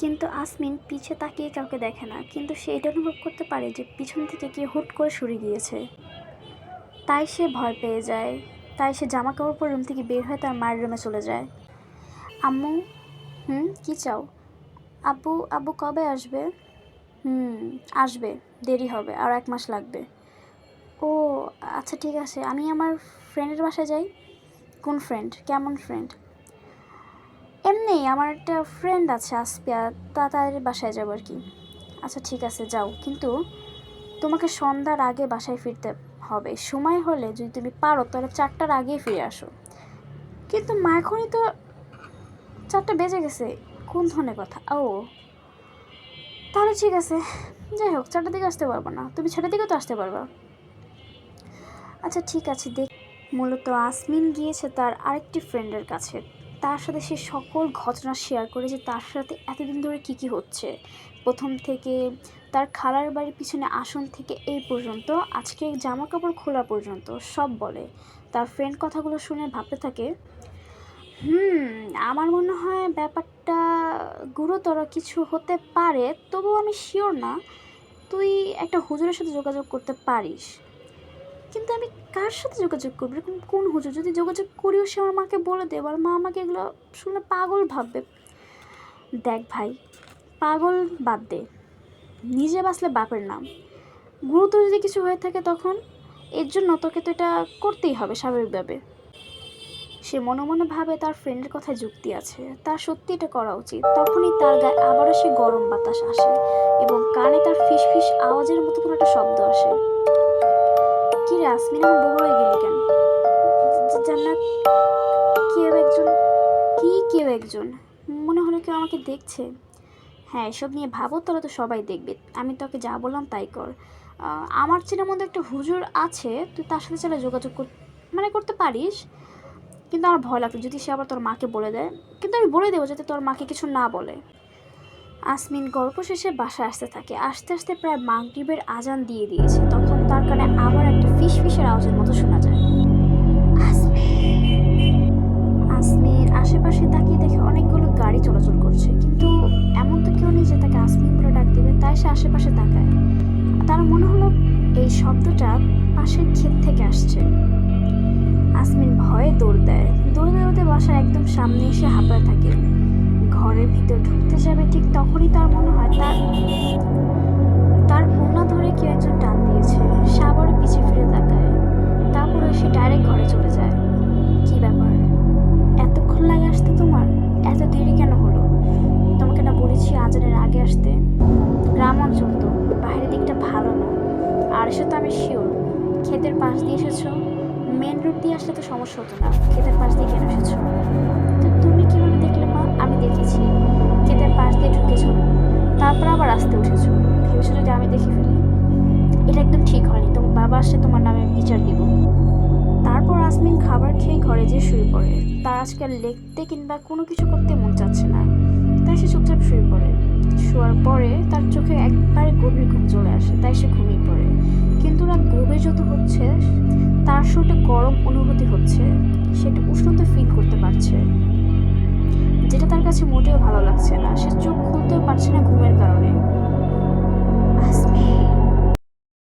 কিন্তু আসমিন পিছে তাকিয়ে কাউকে দেখে না, কিন্তু সে এটা অনুভব করতে পারে যে পিছন থেকে কে হুট করে সরে গিয়েছে। তাই সে ভয় পেয়ে যায়, তাই সে জামা কাপড় পরে রুম থেকে বের হয়ে তার মায়ের রুমে চলে যায়। আম্মু, হুম, কী চাও? আব্বু আব্বু কবে আসবে? হুম, আসবে, দেরি হবে, আর এক মাস লাগবে। ও আচ্ছা ঠিক আছে, আমি আমার ফ্রেন্ডের বাসায় যাই। কোন ফ্রেন্ড কেমন ফ্রেন্ড এমনি আমার একটা ফ্রেন্ড আছে আসপিয়া, তা তাদের বাসায় যাব আর কি। আচ্ছা ঠিক আছে, যাও। কিন্তু তোমাকে সন্ধ্যার আগে বাসায় ফিরতে হবে। সময় হলে যদি তুমি পারো, তাহলে চারটার আগেই ফিরে আসো। কিন্তু মা, এখনই তো চারটা বেজে গেছে। কোন ধরনের কথা? ও, তাহলে ঠিক আছে। যাই হোক, চারটার দিকে আসতে পারব না। তুমি ছটার দিকে তো আসতে পারবা। আচ্ছা ঠিক আছে, দেখ। মূলত আসমিন গিয়েছে তার আরেকটি ফ্রেন্ডের কাছে। তার সাথে সে সকল ঘটনা শেয়ার করে যে তার সাথে এতদিন ধরে কী কী হচ্ছে। প্রথম থেকে তার খালার বাড়ির পিছনে আসন থেকে এই পর্যন্ত, আজকে জামা কাপড় খোলা পর্যন্ত, সব বলে। তার ফ্রেন্ড কথাগুলো শুনে ভাবতে থাকে, হুম, আমার মনে হয় ব্যাপারটা গুরুতর কিছু হতে পারে, তবুও আমি শিওর না। তুই একটা হুজুরের সাথে যোগাযোগ করতে পারিস। কিন্তু আমি কার সাথে যোগাযোগ করব? এরকম কোন হুজুর? যদি যোগাযোগ করিও সে আমার মাকে বলে দেবো আর মা আমাকে এগুলো শুনে পাগল ভাববে। দেখ ভাই, পাগল বাদ দে। নিজে বাঁচলে বাপের নাম। গুরুতর যদি কিছু হয়ে থাকে তখন এর জন্য তোকে তো এটা করতেই হবে স্বাভাবিকভাবে। সে মনে মনে ভাবে তার ফ্রেন্ডের কথায় যুক্তি আছে। তার সত্যি এটা করা উচিত। তখনই তার গায়ে আবারও সে গরম বাতাস আসে এবং কানে তার ফিস ফিস আওয়াজের মতো কোনো একটা শব্দ আসে। কি রে আসমিন আমার বউ হয়ে গেলি কেন? জান্নাত কেউ একজন, কি কেউ একজন? মনে হলো কেউ আমাকে দেখছে। হ্যাঁ এসব নিয়ে ভাবো তাহলে তো সবাই দেখবে। আমি তোকে যা বললাম তাই কর। আমার চেনার মধ্যে একটা হুজুর আছে, তুই তার সাথে চাইলে যোগাযোগ কর মানে করতে পারিস। কিন্তু আমার ভয় লাগতো যদি সে আবার তোর মাকে বলে দেয়। কিন্তু আমি বলে দেবো যাতে তোর মাকে কিছু না বলে। আসমিন গল্প শেষে বাসায় আসতে থাকে। আস্তে আস্তে প্রায় মাগরিবের আজান দিয়ে দিয়েছে। তখন তার কানে আবার একটা ফিস ফিসের আওয়াজের মতো শোনা যায়। আসমিন। আশেপাশে তাকিয়ে দেখে অনেকগুলো গাড়ি চলাচল করছে। কিন্তু এমন তো কেউ নেই যে তাকে আসমিন বলে ডাক দেবে, তাই সে আশেপাশে তাকায়। তার মনে হলো এই শব্দটা পাশের ক্ষেত থেকে আসছে। আসমিন ভয়ে দৌড় দেয়। দৌড়তে দৌড়তে বাসার একদম সামনে এসে হাঁপায় থাকে। ঘরের ভিতর ঢুকতে যাবে, ঠিক তখনই তার মনে হয় তার তার কোনা ধরে কেউ একজন টান দিয়েছে। সে আবারও পিছে ফিরে তাকায়। তারপরে সে ডাইরেক্ট ঘরে চলে যায়। কি ব্যাপার? এতক্ষণ লাগে আসতে তোমার? এত দেরি কেন হলো? তোমাকে না বলেছি আজানের আগে আসতে? গ্রাম অঞ্চল তো, বাইরের দিকটা ভালো না। আর সে তো আমি শিওর ক্ষেতের পাশ দিয়ে এসেছ? মেন রোড দিয়ে আসলে তো সমস্যা হতো না। ক্ষেতের পাশ দিয়ে কেন এসেছ? দেখেছি। ক্ষেতের পাশ দিয়ে ঢুকেছ। তারপর আবার আসতে উঠেছো। ভেবেছো যদি আমি দেখে ফেলি, এটা একদম ঠিক হয়নি। তোমার বাবা আসলে তোমার নামে বিচার দিব। তারপর আসমিন খাবার খেয়ে ঘরে যেয়ে শুয়ে পড়ে। তার আজকাল লিখতে কিংবা কোনো কিছু করতে মন চাচ্ছে না। তাই সে চুপচাপ শুয়ে পড়ে। শোয়ার পরে তার চোখে একবারে গভীর ঘুম চলে আসে, তাই সে ঘুমিয়ে পড়ে। কিন্তু রাত গভীর যত হচ্ছে, তার শরীরটা গরম অনুভূতি হচ্ছে, সেটা উষ্ণতা ফিল করতে পারছে। কাছে মোটেও ভালো লাগছে না। সে চোখ খুলতেও পারছে না ঘুমের কারণে।